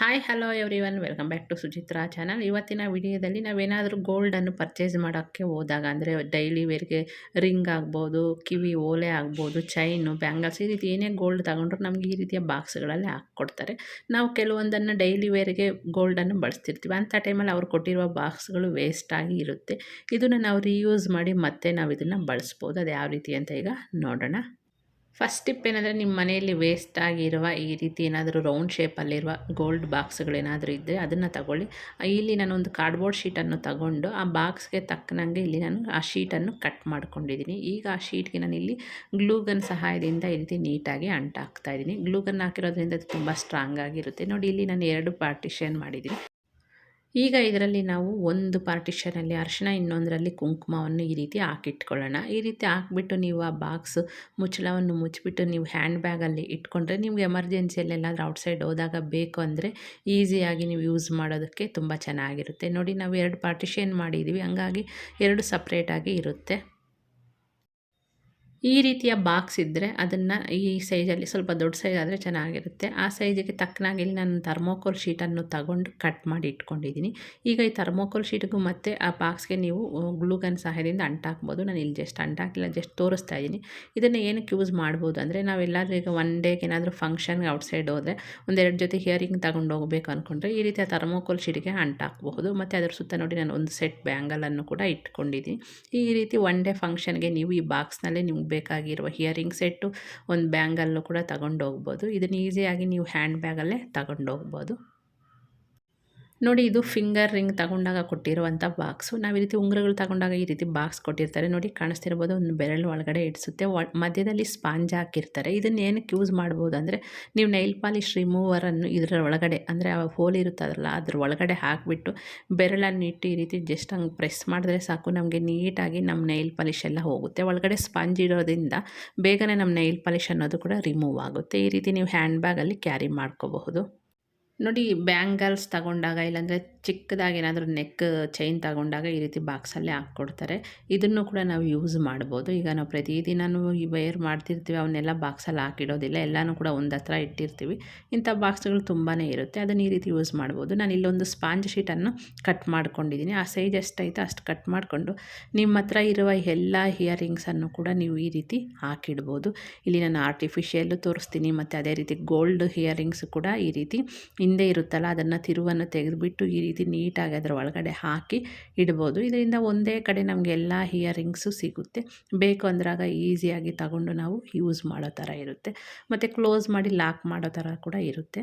Hi hello everyone welcome back to Suchitra channel ಇವತ್ತಿನ ವಿಡಿಯೋದಲ್ಲಿ ನಾವೇನಾದರೂ ಗೋಲ್ಡನ್ನು ಪರ್ಚೇಸ್ ಮಾಡೋಕ್ಕೆ ಹೋದಾಗ, ಅಂದರೆ ಡೈಲಿ ವೇರ್ಗೆ ರಿಂಗ್ ಆಗ್ಬೋದು, ಕಿವಿ ಓಲೆ ಆಗ್ಬೋದು ಚೈನು ಬ್ಯಾಂಗಲ್ಸ್ ಈ ರೀತಿ ಏನೇ ಗೋಲ್ಡ್ ತಗೊಂಡ್ರು ನಮಗೆ ಈ ರೀತಿಯ ಬಾಕ್ಸ್ಗಳಲ್ಲಿ ಹಾಕ್ಕೊಡ್ತಾರೆ. ನಾವು ಕೆಲವೊಂದನ್ನು ಡೈಲಿ ವೇರ್ಗೆ ಗೋಲ್ಡನ್ನು ಬಳಸ್ತಿರ್ತೀವಿ. ಅಂಥ ಟೈಮಲ್ಲಿ ಅವ್ರು ಕೊಟ್ಟಿರುವ ಬಾಕ್ಸ್ಗಳು ವೇಸ್ಟ್ ಆಗಿ ಇರುತ್ತೆ. ಇದನ್ನು ನಾವು ರೀಯೂಸ್ ಮಾಡಿ ಮತ್ತೆ ನಾವು ಇದನ್ನು ಬಳಸ್ಬೋದು. ಅದು ಯಾವ ರೀತಿ ಅಂತ ಈಗ ನೋಡೋಣ. ಫಸ್ಟ್ ಟಿಪ್ ಏನಂದರೆ ನಿಮ್ಮ ಮನೆಯಲ್ಲಿ ವೇಸ್ಟ್ ಆಗಿರುವ ಈ ರೀತಿ ಏನಾದರೂ ರೌಂಡ್ ಶೇಪಲ್ಲಿರುವ ಗೋಲ್ಡ್ ಬಾಕ್ಸ್ಗಳೇನಾದರೂ ಇದ್ದರೆ ಅದನ್ನು ತಗೊಳ್ಳಿ. ಇಲ್ಲಿ ನಾನು ಒಂದು ಕಾರ್ಡ್ಬೋರ್ಡ್ ಶೀಟನ್ನು ತಗೊಂಡು ಆ ಬಾಕ್ಸ್ಗೆ ತಕ್ಕನಂಗೆ ಇಲ್ಲಿ ನಾನು ಆ ಶೀಟನ್ನು ಕಟ್ ಮಾಡ್ಕೊಂಡಿದ್ದೀನಿ. ಈಗ ಆ ಶೀಟ್ಗೆ ನಾನು ಇಲ್ಲಿ ಗ್ಲೂಗನ್ ಸಹಾಯದಿಂದ ಈ ರೀತಿ ನೀಟಾಗಿ ಅಂಟಾಕ್ತಾ ಇದ್ದೀನಿ. ಗ್ಲೂಗನ್ ಹಾಕಿರೋದ್ರಿಂದ ಅದು ತುಂಬ ಸ್ಟ್ರಾಂಗ್ ಆಗಿರುತ್ತೆ. ನೋಡಿ, ಇಲ್ಲಿ ನಾನು ಎರಡು ಪಾರ್ಟಿಷನ್ ಮಾಡಿದ್ದೀನಿ. ಈಗ ಇದರಲ್ಲಿ ನಾವು ಒಂದು ಪಾರ್ಟಿಷನಲ್ಲಿ ಅರಿಶಿನ ಇನ್ನೊಂದರಲ್ಲಿ ಕುಂಕುಮವನ್ನು ಈ ರೀತಿ ಹಾಕಿಟ್ಕೊಳ್ಳೋಣ. ಈ ರೀತಿ ಹಾಕ್ಬಿಟ್ಟು ನೀವು ಆ ಬಾಕ್ಸ್ ಮುಚ್ಚಳವನ್ನು ಮುಚ್ಚಿಬಿಟ್ಟು ನೀವು ಹ್ಯಾಂಡ್ ಬ್ಯಾಗಲ್ಲಿ ಇಟ್ಕೊಂಡ್ರೆ ನಿಮ್ಗೆ ಎಮರ್ಜೆನ್ಸಿಯಲ್ಲಿ ಎಲ್ಲಾದರೂ ಔಟ್ಸೈಡ್ ಹೋದಾಗ ಬೇಕು ಅಂದರೆ ಈಸಿಯಾಗಿ ನೀವು ಯೂಸ್ ಮಾಡೋದಕ್ಕೆ ತುಂಬ ಚೆನ್ನಾಗಿರುತ್ತೆ. ನೋಡಿ, ನಾವು ಎರಡು ಪಾರ್ಟಿಷನ್ ಮಾಡಿದ್ದೀವಿ ಹಂಗಾಗಿ ಎರಡು ಸಪ್ರೇಟಾಗಿ ಇರುತ್ತೆ. ಈ ರೀತಿಯ ಬಾಕ್ಸ್ ಇದ್ದರೆ ಅದನ್ನು ಈ ಸೈಜಲ್ಲಿ ಸ್ವಲ್ಪ ದೊಡ್ಡ ಸೈಜ್ ಆದರೆ ಚೆನ್ನಾಗಿರುತ್ತೆ. ಆ ಸೈಜಿಗೆ ತಕ್ಕನಾಗಿ ಇಲ್ಲಿ ನಾನು ಥರ್ಮೋಕೋಲ್ ಶೀಟನ್ನು ತಗೊಂಡು ಕಟ್ ಮಾಡಿ ಇಟ್ಕೊಂಡಿದ್ದೀನಿ. ಈಗ ಈ ಥರ್ಮೋಕೋಲ್ ಶೀಟ್ಗೂ ಮತ್ತು ಆ ಬಾಕ್ಸ್ಗೆ ನೀವು ಗ್ಲೂಗನ್ ಸಹಾಯದಿಂದ ಅಂಟಾಕ್ಬೋದು. ನಾನು ಇಲ್ಲಿ ಜಸ್ಟ್ ಅಂಟಾಕಿಲ್ಲ ಜಸ್ಟ್ ತೋರಿಸ್ತಾ ಇದ್ದೀನಿ. ಇದನ್ನು ಏನಕ್ಕೆ ಯೂಸ್ ಮಾಡ್ಬೋದು ಅಂದರೆ ನಾವೆಲ್ಲಾದರೂ ಈಗ ಒನ್ ಡೇಗೆ ಏನಾದರೂ ಫಂಕ್ಷನ್ಗೆ ಔಟ್ಸೈಡ್ ಹೋದರೆ ಒಂದೆರಡು ಜೊತೆ ಹಿಯರಿಂಗ್ ತಗೊಂಡು ಹೋಗಬೇಕು ಅಂದ್ಕೊಂಡ್ರೆ ಈ ರೀತಿಯ ಥರ್ಮೋಕೋಲ್ ಶೀಟ್ಗೆ ಅಂಟಾಕಬಹುದು. ಮತ್ತು ಅದರ ಸುತ್ತ ನೋಡಿ ನಾನು ಒಂದು ಸೆಟ್ ಬ್ಯಾಂಗಲನ್ನು ಕೂಡ ಇಟ್ಕೊಂಡಿದ್ದೀನಿ. ಈ ರೀತಿ ಒನ್ ಡೇ ಫಂಕ್ಷನ್ಗೆ ನೀವು ಈ ಬಾಕ್ಸ್ನಲ್ಲೇ ನಿಮ್ಗೆ ಬೇಕಾಗಿರುವ ಹಿಯರಿಂಗ್ ಸೆಟ್ಟು ಒಂದು ಬ್ಯಾಂಗಲ್ಲು ಕೂಡ ತಗೊಂಡೋಗ್ಬೋದು ಇದನ್ನು ಈಸಿಯಾಗಿ ನೀವು ಹ್ಯಾಂಡ್ ಬ್ಯಾಗಲ್ಲೇ ತಗೊಂಡು ಹೋಗ್ಬೋದು. ನೋಡಿ ಇದು ಫಿಂಗರ್ ರಿಂಗ್ ತಗೊಂಡಾಗ ಕೊಟ್ಟಿರುವಂಥ ಬಾಕ್ಸು ನಾವು ಈ ರೀತಿ ಉಂಗುರಗಳು ತಗೊಂಡಾಗ ಈ ರೀತಿ ಬಾಕ್ಸ್ ಕೊಟ್ಟಿರ್ತಾರೆ. ನೋಡಿ ಕಾಣಿಸ್ತಿರ್ಬೋದು, ಒಂದು ಬೆರಳು ಒಳಗಡೆ ಇಡಿಸುತ್ತೆ. ಮಧ್ಯದಲ್ಲಿ ಸ್ಪಾಂಜ್ ಹಾಕಿರ್ತಾರೆ. ಇದನ್ನು ಏನಕ್ಕೆ ಯೂಸ್ ಮಾಡ್ಬೋದು ಅಂದರೆ, ನೀವು ನೈಲ್ ಪಾಲಿಶ್ ರಿಮೂವರನ್ನು ಇದರ ಒಳಗಡೆ ಅಂದರೆ ಆ ಹೋಲ್ ಇರುತ್ತದಲ್ಲ, ಅದ್ರ ಒಳಗಡೆ ಹಾಕಿಬಿಟ್ಟು ಬೆರಳನ್ನು ಇಟ್ಟು ಈ ರೀತಿ ಜಸ್ಟ್ ಹಂಗೆ ಪ್ರೆಸ್ ಮಾಡಿದ್ರೆ ಸಾಕು. ನಮಗೆ ನೀಟಾಗಿ ನಮ್ಮ ನೈಲ್ ಪಾಲಿಶ್ ಎಲ್ಲ ಹೋಗುತ್ತೆ. ಒಳಗಡೆ ಸ್ಪಾಂಜ್ ಇರೋದ್ರಿಂದ ಬೇಗನೆ ನಮ್ಮ ನೈಲ್ ಪಾಲಿಶ್ ಅನ್ನೋದು ಕೂಡ ರಿಮೂವ್ ಆಗುತ್ತೆ. ಈ ರೀತಿ ನೀವು ಹ್ಯಾಂಡ್ ಬ್ಯಾಗಲ್ಲಿ ಕ್ಯಾರಿ ಮಾಡ್ಕೋಬಹುದು. ನೋಡಿ ಬ್ಯಾಂಗಲ್ಸ್ ತಗೊಂಡಾಗ ಇಲ್ಲಾಂದರೆ ಚಿಕ್ಕದಾಗಿ ಏನಾದರೂ ನೆಕ್ ಚೈನ್ ತಗೊಂಡಾಗ ಈ ರೀತಿ ಬಾಕ್ಸಲ್ಲೇ ಹಾಕ್ಕೊಡ್ತಾರೆ. ಇದನ್ನು ಕೂಡ ನಾವು ಯೂಸ್ ಮಾಡ್ಬೋದು. ಈಗ ನಾವು ಪ್ರತಿದಿನವೂ ಈ ವೇರ್ ಮಾಡ್ತಿರ್ತೀವಿ, ಅವನ್ನೆಲ್ಲ ಬಾಕ್ಸಲ್ಲಿ ಹಾಕಿಡೋದಿಲ್ಲ. ಎಲ್ಲನೂ ಕೂಡ ಒಂದು ಹತ್ರ ಇಟ್ಟಿರ್ತೀವಿ. ಇಂಥ ಬಾಕ್ಸ್ಗಳು ತುಂಬಾ ಇರುತ್ತೆ. ಅದನ್ನು ಈ ರೀತಿ ಯೂಸ್ ಮಾಡ್ಬೋದು. ನಾನು ಇಲ್ಲೊಂದು ಸ್ಪಾಂಜ್ ಶೀಟನ್ನು ಕಟ್ ಮಾಡ್ಕೊಂಡಿದ್ದೀನಿ. ಆ ಸೈಜ್ ಎಷ್ಟೈತೆ ಅಷ್ಟು ಕಟ್ ಮಾಡಿಕೊಂಡು ನಿಮ್ಮ ಹತ್ರ ಇರುವ ಎಲ್ಲ ಹಿಯರಿಂಗ್ಸನ್ನು ಕೂಡ ನೀವು ಈ ರೀತಿ ಹಾಕಿಡ್ಬೋದು. ಇಲ್ಲಿ ನಾನು ಆರ್ಟಿಫಿಷಿಯಲ್ಲು ತೋರಿಸ್ತೀನಿ. ಮತ್ತು ಅದೇ ರೀತಿ ಗೋಲ್ಡ್ ಹಿಯರಿಂಗ್ಸ್ ಕೂಡ ಈ ರೀತಿ ಹಿಂದೆ ಇರುತ್ತಲ್ಲ, ಅದನ್ನು ತಿರುವನ್ನು ತೆಗೆದುಬಿಟ್ಟು ಈ ರೀತಿ ನೀಟಾಗಿ ಅದರ ಒಳಗಡೆ ಹಾಕಿ ಇಡ್ಬೋದು. ಇದರಿಂದ ಒಂದೇ ಕಡೆ ನಮಗೆ ಎಲ್ಲ ಹಿಯರಿಂಗ್ಸು ಸಿಗುತ್ತೆ. ಬೇಕು ಅಂದ್ರಾಗ ಈಸಿಯಾಗಿ ತಗೊಂಡು ನಾವು ಯೂಸ್ ಮಾಡೋ ಥರ ಇರುತ್ತೆ. ಮತ್ತು ಕ್ಲೋಸ್ ಮಾಡಿ ಲಾಕ್ ಮಾಡೋ ಥರ ಕೂಡ ಇರುತ್ತೆ.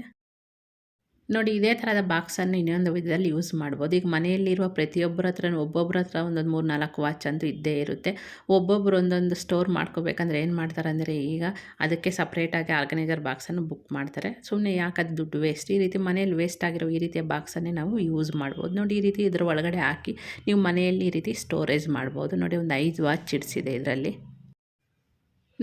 ನೋಡಿ, ಇದೇ ಥರದ ಬಾಕ್ಸನ್ನು ಇನ್ನೊಂದು ವಿಧದಲ್ಲಿ ಯೂಸ್ ಮಾಡ್ಬೋದು. ಈಗ ಮನೆಯಲ್ಲಿರುವ ಪ್ರತಿಯೊಬ್ಬರ ಹತ್ರ ಒಬ್ಬೊಬ್ಬರ ಹತ್ರ ಒಂದೊಂದು ಮೂರು ನಾಲ್ಕು ವಾಚ್ ಅಂತೂ ಇದ್ದೇ ಇರುತ್ತೆ. ಒಬ್ಬೊಬ್ಬರು ಒಂದೊಂದು ಸ್ಟೋರ್ ಮಾಡ್ಕೋಬೇಕಂದ್ರೆ ಏನು ಮಾಡ್ತಾರೆ ಅಂದರೆ, ಈಗ ಅದಕ್ಕೆ ಸಪ್ರೇಟಾಗಿ ಆರ್ಗನೈಸರ್ ಬಾಕ್ಸನ್ನು ಬುಕ್ ಮಾಡ್ತಾರೆ. ಸುಮ್ಮನೆ ಯಾಕೆ ಅದು ದುಡ್ಡು ವೇಸ್ಟ್ ಈ ರೀತಿ ಮನೆಯಲ್ಲಿ ವೇಸ್ಟ್ ಆಗಿರೋ ಈ ರೀತಿಯ ಬಾಕ್ಸನ್ನೇ ನಾವು ಯೂಸ್ ಮಾಡ್ಬೋದು. ನೋಡಿ, ಈ ರೀತಿ ಇದರ ಒಳಗಡೆ ಹಾಕಿ ನೀವು ಮನೆಯಲ್ಲಿ ಈ ರೀತಿ ಸ್ಟೋರೇಜ್ ಮಾಡ್ಬೋದು. ನೋಡಿ, ಒಂದು ಐದು ವಾಚ್ ಇಡಿಸಿದೆ ಇದರಲ್ಲಿ.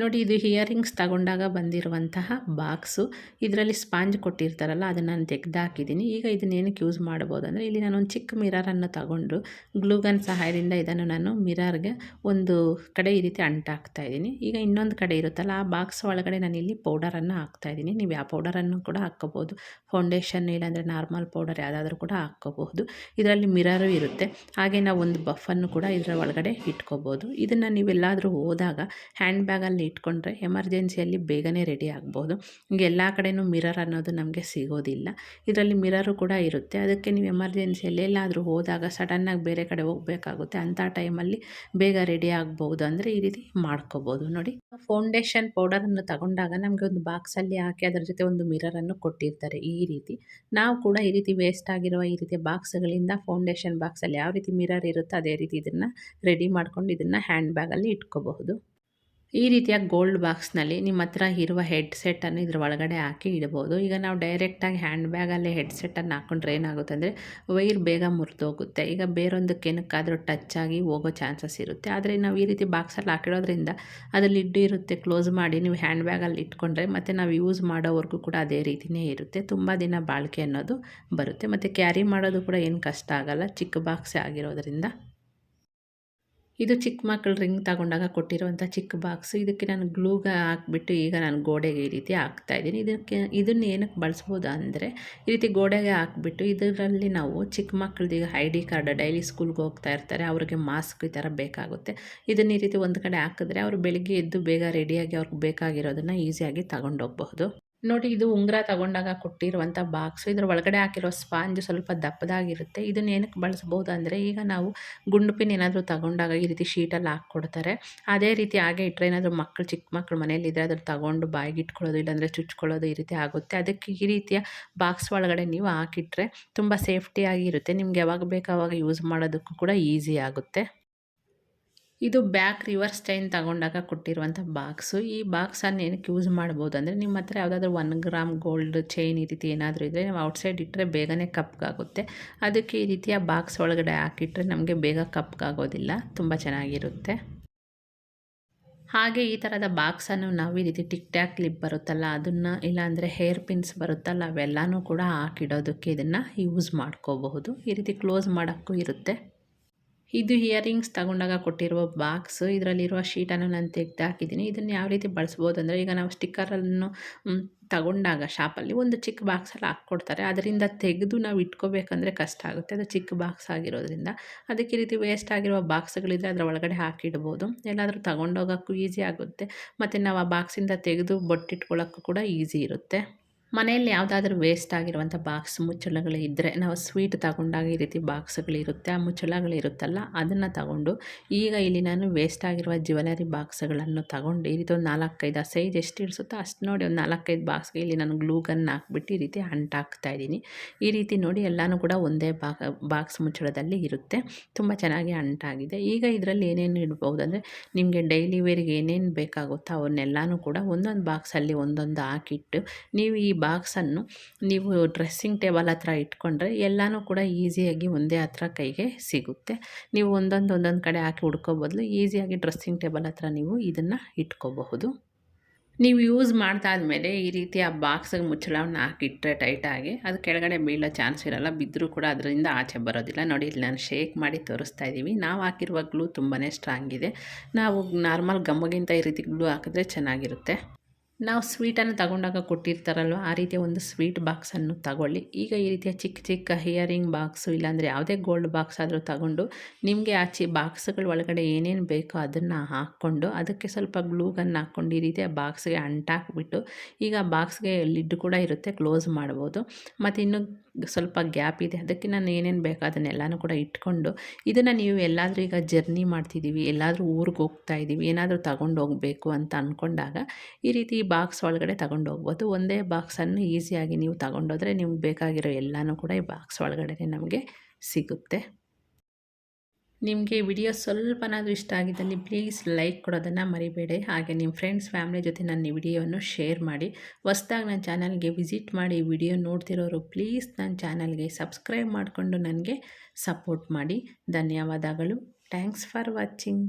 ನೋಡಿ, ಇದು ಹಿಯರಿಂಗ್ಸ್ ತಗೊಂಡಾಗ ಬಂದಿರುವಂತಹ ಬಾಕ್ಸು ಇದರಲ್ಲಿ ಸ್ಪಾಂಜ್ ಕೊಟ್ಟಿರ್ತಾರಲ್ಲ, ಅದನ್ನು ನಾನು ತೆಗೆದಾಕಿದ್ದೀನಿ ಈಗ ಇದನ್ನ ಏನಕ್ಕೆ ಯೂಸ್ ಮಾಡ್ಬೋದು ಅಂದರೆ, ಇಲ್ಲಿ ನಾನು ಒಂದು ಚಿಕ್ಕ ಮಿರರನ್ನು ತಗೊಂಡು ಗ್ಲೂಗನ್ ಸಹಾಯದಿಂದ ಇದನ್ನು ನಾನು ಮಿರರ್ಗೆ ಒಂದು ಕಡೆ ಈ ರೀತಿ ಅಂಟಾಕ್ತಾ ಇದ್ದೀನಿ. ಈಗ ಇನ್ನೊಂದು ಕಡೆ ಇರುತ್ತಲ್ಲ, ಆ ಬಾಕ್ಸ್ ಒಳಗಡೆ ನಾನು ಇಲ್ಲಿ ಪೌಡರನ್ನು ಹಾಕ್ತಾಯಿದ್ದೀನಿ ನೀವು ಯಾವ ಪೌಡರನ್ನು ಕೂಡ ಹಾಕ್ಕೋಬೋದು ಫೌಂಡೇಶನ್ ಇಲ್ಲಾಂದರೆ ನಾರ್ಮಲ್ ಪೌಡರ್ ಯಾವುದಾದ್ರೂ ಕೂಡ ಹಾಕ್ಕೋಬಹುದು ಇದರಲ್ಲಿ ಮಿರರು ಇರುತ್ತೆ. ಹಾಗೆ ನಾವು ಒಂದು ಬಫನ್ನು ಕೂಡ ಇದರ ಒಳಗಡೆ ಇಟ್ಕೋಬೋದು ಇದನ್ನು ನೀವೆಲ್ಲಾದರೂ ಹೋದಾಗ ಹ್ಯಾಂಡ್ ಬ್ಯಾಗಲ್ಲಿ ಇಟ್ಕೊಂಡ್ರೆ ಎಮರ್ಜೆನ್ಸಿಯಲ್ಲಿ ಬೇಗನೆ ರೆಡಿ ಆಗ್ಬೋದು. ಹಿಂಗೆ ಎಲ್ಲ ಕಡೆಯೂ ಮಿರರ್ ಅನ್ನೋದು ನಮಗೆ ಸಿಗೋದಿಲ್ಲ. ಇದರಲ್ಲಿ ಮಿರರು ಕೂಡ ಇರುತ್ತೆ. ಅದಕ್ಕೆ ನೀವು ಎಮರ್ಜೆನ್ಸಿಯಲ್ಲಿ ಎಲ್ಲಾದರೂ ಹೋದಾಗ ಸಡನ್ನಾಗಿ ಬೇರೆ ಕಡೆ ಹೋಗಬೇಕಾಗುತ್ತೆ. ಅಂಥ ಟೈಮಲ್ಲಿ ಬೇಗ ರೆಡಿ ಆಗ್ಬೋದು ಅಂದರೆ ಈ ರೀತಿ ಮಾಡ್ಕೋಬೋದು. ನೋಡಿ ಫೌಂಡೇಶನ್ ಪೌಡರನ್ನು ತಗೊಂಡಾಗ ನಮಗೆ ಒಂದು ಬಾಕ್ಸಲ್ಲಿ ಹಾಕಿ ಅದರ ಜೊತೆ ಒಂದು ಮಿರರನ್ನು ಕೊಟ್ಟಿರ್ತಾರೆ ಈ ರೀತಿ. ನಾವು ಕೂಡ ಈ ರೀತಿ ವೇಸ್ಟ್ ಆಗಿರುವ ಈ ರೀತಿ ಬಾಕ್ಸ್ಗಳಿಂದ ಫೌಂಡೇಶನ್ ಬಾಕ್ಸಲ್ಲಿ ಯಾವ ರೀತಿ ಮಿರರ್ ಇರುತ್ತೋ ಅದೇ ರೀತಿ ಇದನ್ನು ರೆಡಿ ಮಾಡ್ಕೊಂಡು ಇದನ್ನು ಹ್ಯಾಂಡ್ ಬ್ಯಾಗಲ್ಲಿ ಇಟ್ಕೋಬಹುದು. ಈ ರೀತಿಯ ಗೋಲ್ಡ್ ಬಾಕ್ಸ್ನಲ್ಲಿ ನಿಮ್ಮ ಹತ್ರ ಇರುವ ಹೆಡ್ ಸೆಟ್ಟನ್ನು ಇದ್ರ ಒಳಗಡೆ ಹಾಕಿ ಇಡ್ಬೋದು. ಈಗ ನಾವು ಡೈರೆಕ್ಟಾಗಿ ಹ್ಯಾಂಡ್ ಬ್ಯಾಗಲ್ಲೇ ಹೆಡ್ ಸೆಟ್ಟನ್ನು ಹಾಕೊಂಡ್ರೆ ಏನಾಗುತ್ತೆ ಅಂದರೆ ವೈರ್ ಬೇಗ ಮುರಿದೋಗುತ್ತೆ. ಈಗ ಬೇರೊಂದಕ್ಕೆ ಕೆನಕ್ಕಾದರೂ ಟಚ್ ಆಗಿ ಹೋಗೋ ಚಾನ್ಸಸ್ ಇರುತ್ತೆ. ಆದರೆ ನಾವು ಈ ರೀತಿ ಬಾಕ್ಸಲ್ಲಿ ಹಾಕಿಡೋದ್ರಿಂದ ಅದರಲ್ಲಿ ಲಿಡ್ ಇರುತ್ತೆ ಕ್ಲೋಸ್ ಮಾಡಿ ನೀವು ಹ್ಯಾಂಡ್ ಬ್ಯಾಗಲ್ಲಿ ಇಟ್ಕೊಂಡ್ರೆ ಮತ್ತು ನಾವು ಯೂಸ್ ಮಾಡೋವರೆಗೂ ಕೂಡ ಅದೇ ರೀತಿಯೇ ಇರುತ್ತೆ. ತುಂಬ ದಿನ ಬಾಳಿಕೆ ಅನ್ನೋದು ಬರುತ್ತೆ. ಮತ್ತು ಕ್ಯಾರಿ ಮಾಡೋದು ಕೂಡ ಏನು ಕಷ್ಟ ಆಗೋಲ್ಲ. ಚಿಕ್ಕ ಬಾಕ್ಸೇ ಆಗಿರೋದ್ರಿಂದ. ಇದು ಚಿಕ್ಕ ಮಕ್ಕಳು ರಿಂಗ್ ತಗೊಂಡಾಗ ಕೊಟ್ಟಿರುವಂಥ ಚಿಕ್ಕ ಬಾಕ್ಸ್ ಇದಕ್ಕೆ ನಾನು ಗ್ಲೂಗ ಹಾಕ್ಬಿಟ್ಟು ಈಗ ನಾನು ಗೋಡೆಗೆ ಈ ರೀತಿ ಹಾಕ್ತಾ ಇದ್ದೀನಿ. ಇದಕ್ಕೆ, ಇದನ್ನು ಏನಕ್ಕೆ ಬಳಸ್ಬೋದು ಅಂದರೆ ಈ ರೀತಿ ಗೋಡೆಗೆ ಹಾಕ್ಬಿಟ್ಟು ಇದರಲ್ಲಿ ನಾವು ಚಿಕ್ಕ ಮಕ್ಕಳದ್ದು ಈಗ ಐ ಡಿ ಕಾರ್ಡ್ ಡೈಲಿ ಸ್ಕೂಲ್ಗೆ ಹೋಗ್ತಾ ಇರ್ತಾರೆ, ಅವ್ರಿಗೆ ಮಾಸ್ಕ್ ಈ ಥರ ಬೇಕಾಗುತ್ತೆ. ಇದನ್ನು ಈ ರೀತಿ ಒಂದು ಕಡೆ ಹಾಕಿದ್ರೆ ಅವರು ಬೆಳಿಗ್ಗೆ ಎದ್ದು ಬೇಗ ರೆಡಿಯಾಗಿ ಅವ್ರಿಗೆ ಬೇಕಾಗಿರೋದನ್ನು ಈಸಿಯಾಗಿ ತಗೊಂಡೋಗಬಹುದು. ನೋಡಿ ಇದು ಉಂಗುರ ತಗೊಂಡಾಗ ಕೊಟ್ಟಿರುವಂಥ ಬಾಕ್ಸು ಇದರ ಒಳಗಡೆ ಹಾಕಿರೋ ಸ್ಪಾಂಜ್ ಸ್ವಲ್ಪ ದಪ್ಪದಾಗಿರುತ್ತೆ. ಇದನ್ನ ಏನಕ್ಕೆ ಬಳಸ್ಬೋದು ಅಂದರೆ ಈಗ ನಾವು ಗುಂಡು ಪಿನ್ ಏನಾದರೂ ತಗೊಂಡಾಗ ಈ ರೀತಿ ಶೀಟಲ್ಲಿ ಹಾಕ್ಕೊಡ್ತಾರೆ. ಅದೇ ರೀತಿ ಹಾಗೆ ಇಟ್ಟರೆ ಏನಾದರೂ ಮಕ್ಕಳು ಚಿಕ್ಕ ಮಕ್ಕಳು ಮನೇಲಿದ್ದರೆ ಅದನ್ನು ತಗೊಂಡು ಬಾಯಿಗೆ ಇಟ್ಕೊಳ್ಳೋದು ಇಲ್ಲಾಂದರೆ ಚುಚ್ಕೊಳ್ಳೋದು ಈ ರೀತಿ ಆಗುತ್ತೆ. ಅದಕ್ಕೆ ಈ ರೀತಿಯ ಬಾಕ್ಸ್ ಒಳಗಡೆ ನೀವು ಹಾಕಿಟ್ರೆ ತುಂಬ ಸೇಫ್ಟಿಯಾಗಿರುತ್ತೆ ನಿಮ್ಗೆ ಯಾವಾಗ ಬೇಕು ಅವಾಗ ಯೂಸ್ ಮಾಡೋದಕ್ಕೂ ಕೂಡ ಈಸಿ ಆಗುತ್ತೆ. ಇದು ಬ್ಯಾಕ್ ರಿವರ್ಸ್ ಚೈನ್ ತಗೊಂಡಾಗ ಕೊಟ್ಟಿರುವಂಥ ಬಾಕ್ಸು. ಈ ಬಾಕ್ಸನ್ನು ಏನಕ್ಕೆ ಯೂಸ್ ಮಾಡ್ಬೋದು ಅಂದರೆ ನಿಮ್ಮ ಹತ್ರ ಯಾವುದಾದ್ರೂ ಒನ್ ಗ್ರಾಮ್ ಗೋಲ್ಡ್ ಚೈನ್ ಈ ರೀತಿ ಏನಾದರೂ ಇದ್ದರೆ ನೀವು ಔಟ್ಸೈಡ್ ಇಟ್ಟರೆ ಬೇಗನೆ ಕಪ್ಗಾಗುತ್ತೆ ಅದಕ್ಕೆ ಈ ರೀತಿಯ ಬಾಕ್ಸ್ ಒಳಗಡೆ ಹಾಕಿಟ್ರೆ ನಮಗೆ ಬೇಗ ಕಪ್ಗಾಗೋದಿಲ್ಲ ತುಂಬ ಚೆನ್ನಾಗಿರುತ್ತೆ. ಹಾಗೆ ಈ ಥರದ ಬಾಕ್ಸನ್ನು ನಾವು ಈ ರೀತಿ ಟಿಕ್ ಟ್ಯಾಕ್ ಕ್ಲಿಪ್ ಬರುತ್ತಲ್ಲ, ಅದನ್ನು ಇಲ್ಲಾಂದರೆ ಹೇರ್ ಪಿನ್ಸ್ ಬರುತ್ತಲ್ಲ, ಅವೆಲ್ಲನೂ ಕೂಡ ಹಾಕಿಡೋದಕ್ಕೆ ಇದನ್ನು ಯೂಸ್ ಮಾಡ್ಕೋಬಹುದು. ಈ ರೀತಿ ಕ್ಲೋಸ್ ಮಾಡೋಕ್ಕೂ ಇರುತ್ತೆ. ಇದು ಇಯರಿಂಗ್ಸ್ ತಗೊಂಡಾಗ ಕೊಟ್ಟಿರುವ ಬಾಕ್ಸ್ ಇದರಲ್ಲಿರುವ ಶೀಟನ್ನು ನಾನು ತೆಗೆದು ಹಾಕಿದ್ದೀನಿ. ಇದನ್ನು ಯಾವ ರೀತಿ ಬಳಸ್ಬೋದು ಅಂದರೆ ಈಗ ನಾವು ಸ್ಟಿಕ್ಕರನ್ನು ತಗೊಂಡಾಗ ಶಾಪಲ್ಲಿ ಒಂದು ಚಿಕ್ಕ ಬಾಕ್ಸಲ್ಲಿ ಹಾಕ್ಕೊಡ್ತಾರೆ. ಅದರಿಂದ ತೆಗೆದು ನಾವು ಇಟ್ಕೋಬೇಕಂದ್ರೆ ಕಷ್ಟ ಆಗುತ್ತೆ. ಅದು ಚಿಕ್ಕ ಬಾಕ್ಸ್ ಆಗಿರೋದ್ರಿಂದ ಅದಕ್ಕೆ ರೀತಿ ವೇಸ್ಟ್ ಆಗಿರುವ ಬಾಕ್ಸ್ಗಳಿದ್ರೆ ಅದರ ಒಳಗಡೆ ಹಾಕಿಡ್ಬೋದು. ಎಲ್ಲಾದರೂ ತಗೊಂಡೋಗೋಕ್ಕೂ ಈಸಿ ಆಗುತ್ತೆ. ಮತ್ತು ನಾವು ಆ ಬಾಕ್ಸಿಂದ ತೆಗೆದು ಬೊಟ್ಟಿಟ್ಕೊಳ್ಳೋಕ್ಕೂ ಕೂಡ ಈಸಿ ಇರುತ್ತೆ. ಮನೆಯಲ್ಲಿ ಯಾವುದಾದ್ರೂ ವೇಸ್ಟ್ ಆಗಿರುವಂಥ ಬಾಕ್ಸ್ ಮುಚ್ಚಳಗಳು ಇದ್ದರೆ ನಾವು ಸ್ವೀಟ್ ತಗೊಂಡಾಗ ಈ ರೀತಿ ಬಾಕ್ಸ್ಗಳಿರುತ್ತೆ ಆ ಮುಚ್ಚಳಗಳಿರುತ್ತಲ್ಲ, ಅದನ್ನು ತಗೊಂಡು ಈಗ ಇಲ್ಲಿ ನಾನು ವೇಸ್ಟ್ ಆಗಿರುವ ಜ್ಯುವೆಲರಿ ಬಾಕ್ಸ್ಗಳನ್ನು ತಗೊಂಡು ಈ ರೀತಿ ಒಂದು ನಾಲ್ಕೈದು ಆ ಸೈಜ್ ಎಷ್ಟು ಇಳಿಸುತ್ತೋ ಅಷ್ಟು ನೋಡಿ ಒಂದು ನಾಲ್ಕೈದು ಬಾಕ್ಸ್ಗೆ ಇಲ್ಲಿ ನಾನು ಗ್ಲೂಗನ್ ಹಾಕ್ಬಿಟ್ಟು ಈ ರೀತಿ ಅಂಟಾಕ್ತಾ ಇದ್ದೀನಿ. ಈ ರೀತಿ ನೋಡಿ ಎಲ್ಲನೂ ಕೂಡ ಒಂದೇ ಬಾಕ್ ಬಾಕ್ಸ್ ಮುಚ್ಚಳದಲ್ಲಿ ಇರುತ್ತೆ. ತುಂಬ ಚೆನ್ನಾಗಿ ಅಂಟಾಗಿದೆ. ಈಗ ಇದರಲ್ಲಿ ಏನೇನು ಇಡ್ಬೋದು ಅಂದರೆ ನಿಮಗೆ ಡೈಲಿ ವೇರಿಗೆ ಏನೇನು ಬೇಕಾಗುತ್ತೋ ಅವನ್ನೆಲ್ಲನೂ ಕೂಡ ಒಂದೊಂದು ಬಾಕ್ಸಲ್ಲಿ ಒಂದೊಂದು ಹಾಕಿಟ್ಟು ನೀವು ಈ ಬಾಕ್ಸನ್ನು ನೀವು ಡ್ರೆಸ್ಸಿಂಗ್ ಟೇಬಲ್ ಹತ್ರ ಇಟ್ಕೊಂಡ್ರೆ ಎಲ್ಲನೂ ಕೂಡ ಈಸಿಯಾಗಿ ಒಂದೇ ಹತ್ರ ಕೈಗೆ ಸಿಗುತ್ತೆ. ನೀವು ಒಂದೊಂದು ಒಂದೊಂದು ಕಡೆ ಹಾಕಿ ಹುಡ್ಕೋ ಬದಲು ಈಸಿಯಾಗಿ ಡ್ರೆಸ್ಸಿಂಗ್ ಟೇಬಲ್ ಹತ್ರ ನೀವು ಇದನ್ನು ಇಟ್ಕೋಬಹುದು. ನೀವು ಯೂಸ್ ಮಾಡ್ದಾದ್ಮೇಲೆ ಈ ರೀತಿ ಆ ಬಾಕ್ಸಿಗೆ ಮುಚ್ಚಳವನ್ನು ಹಾಕಿಟ್ರೆ ಟೈಟಾಗಿ ಅದು ಕೆಳಗಡೆ ಬೀಳೋ ಚಾನ್ಸ್ ಇರೋಲ್ಲ ಬಿದ್ದರೂ ಕೂಡ ಅದರಿಂದ ಆಚೆ ಬರೋದಿಲ್ಲ. ನೋಡಿ, ಇಲ್ಲಿ ನಾನು ಶೇಕ್ ಮಾಡಿ ತೋರಿಸ್ತಾ ಇದ್ದೀವಿ ನಾವು ಹಾಕಿರುವ ಗ್ಲೂ ತುಂಬಾ ಸ್ಟ್ರಾಂಗ್ ಇದೆ. ನಾವು ನಾರ್ಮಲ್ ಗಮ್ಮಗಿಂತ ಈ ರೀತಿ ಗ್ಲೂ ಹಾಕಿದ್ರೆ ಚೆನ್ನಾಗಿರುತ್ತೆ. ನಾವು ಸ್ವೀಟನ್ನು ತಗೊಂಡಾಗ ಕೊಟ್ಟಿರ್ತಾರಲ್ವ, ಆ ರೀತಿಯ ಒಂದು ಸ್ವೀಟ್ ಬಾಕ್ಸನ್ನು ತಗೊಳ್ಳಿ. ಈಗ ಈ ರೀತಿಯ ಚಿಕ್ಕ ಚಿಕ್ಕ ಹಿಯರಿಂಗ್ ಬಾಕ್ಸು ಇಲ್ಲಾಂದರೆ ಯಾವುದೇ ಗೋಲ್ಡ್ ಬಾಕ್ಸ್ ಆದರೂ ತಗೊಂಡು ನಿಮಗೆ ಆಚೆ ಬಾಕ್ಸ್ಗಳ ಒಳಗಡೆ ಏನೇನು ಬೇಕೋ ಅದನ್ನು ಹಾಕ್ಕೊಂಡು ಅದಕ್ಕೆ ಸ್ವಲ್ಪ ಗ್ಲೂಗನ್ನು ಹಾಕ್ಕೊಂಡು ಈ ರೀತಿಯ ಬಾಕ್ಸ್ಗೆ ಅಂಟಾಕ್ಬಿಟ್ಟು ಈಗ ಬಾಕ್ಸ್ಗೆ ಲಿಡ್ ಕೂಡ ಇರುತ್ತೆ ಕ್ಲೋಸ್ ಮಾಡ್ಬೋದು. ಮತ್ತು ಇನ್ನು ಸ್ವಲ್ಪ ಗ್ಯಾಪ್ ಇದೆ. ಅದಕ್ಕೆ ನಾನು ಏನೇನು ಬೇಕೋ ಅದನ್ನೆಲ್ಲನೂ ಕೂಡ ಇಟ್ಕೊಂಡು, ಇದನ್ನು ನೀವು ಎಲ್ಲಾದರೂ ಈಗ ಜರ್ನಿ ಮಾಡ್ತಿದ್ದೀವಿ, ಎಲ್ಲಾದರೂ ಊರಿಗೆ ಹೋಗ್ತಾ ಇದ್ದೀವಿ ಏನಾದರೂ ತಗೊಂಡು ಹೋಗಬೇಕು ಅಂತ ಅಂದ್ಕೊಂಡಾಗ ಈ ರೀತಿ ಬಾಕ್ಸ್ ಒಳಗಡೆ ತಗೊಂಡು ಹೋಗ್ಬೋದು. ಒಂದೇ ಬಾಕ್ಸನ್ನು ಈಸಿಯಾಗಿ ನೀವು ತಗೊಂಡೋದ್ರೆ ನಿಮ್ಗೆ ಬೇಕಾಗಿರೋ ಎಲ್ಲನೂ ಕೂಡ ಈ ಬಾಕ್ಸ್ ಒಳಗಡೆ ನಮಗೆ ಸಿಗುತ್ತೆ. ನಿಮಗೆ ವಿಡಿಯೋ ಸ್ವಲ್ಪನಾದರೂ ಇಷ್ಟ ಆಗಿದ್ದಲ್ಲಿ ಪ್ಲೀಸ್ ಲೈಕ್ ಕೊಡೋದನ್ನು ಮರಿಬೇಡಿ. ಹಾಗೆ ನಿಮ್ಮ ಫ್ರೆಂಡ್ಸ್ ಫ್ಯಾಮ್ಲಿ ಜೊತೆ ನನ್ನ ವಿಡಿಯೋವನ್ನು ಶೇರ್ ಮಾಡಿ. ಹೊಸ್ದಾಗಿ ನನ್ನ ಚಾನಲ್ಗೆ ವಿಸಿಟ್ ಮಾಡಿ ವಿಡಿಯೋ ನೋಡ್ತಿರೋರು ಪ್ಲೀಸ್ ನನ್ನ ಚಾನಲ್ಗೆ ಸಬ್ಸ್ಕ್ರೈಬ್ ಮಾಡಿಕೊಂಡು ನನಗೆ ಸಪೋರ್ಟ್ ಮಾಡಿ. ಧನ್ಯವಾದಗಳು. Thanks for watching